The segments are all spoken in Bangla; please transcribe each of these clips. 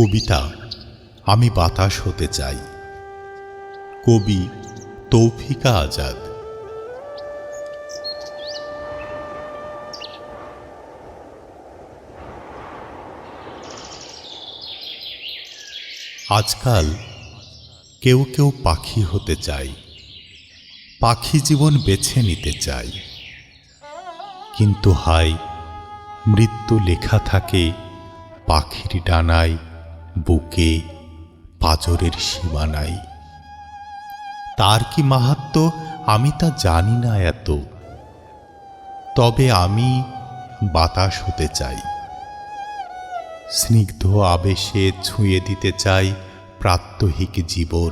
কবিতা, আমি বাতাস হতে চাই। কবি তৌফিকা আজাদ। আজকাল কেউ কেউ পাখি হতে চায় পাখি জীবন বেছে নিতে চায় কিন্তু হাই মৃত্যু লেখা থাকে পাখির ডানায়। বুকে পাজরের সীমানায় তার কি মাহাত্ম আমি তা জানি না এত। তবে আমি বাতাস হতে চাই। স্নিগ্ধ আবেশে ছুঁয়ে দিতে চাই প্রাত্যহিক জীবন।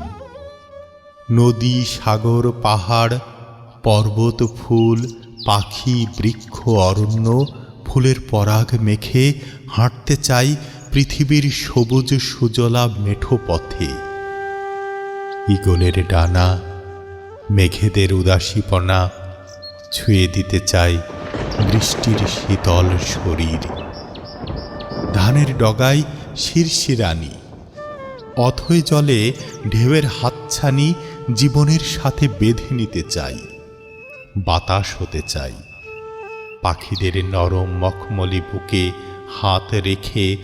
নদী, সাগর, পাহাড়, পর্বত, ফুল, পাখি, বৃক্ষ, অরণ্য, ফুলের পরাগ মেখে হাঁটতে চাই পৃথিবীর সবুজ সুজলা মেঠো পথে। ইগলের ডানা, মেঘেদের উদাসীপনা ছুঁয়ে দিতে চাই বৃষ্টির শীতল শরীর। ধানের ডগায় শিরশিরানি অথই জলে ঢেউয়ের হাতছানি জীবনের সাথে বেঁধে নিতে চাই বাতাস হতে চাই পাখিদের নরম মখমলি বুকে হাত রেখে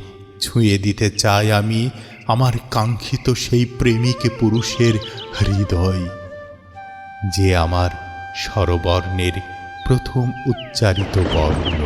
ছুঁয়ে দিতে চাই আমি আমার কাঙ্ক্ষিত সেই প্রেমিকে পুরুষের হৃদয়, যে আমার স্বরবর্ণের প্রথম উচ্চারিত বর্ণ।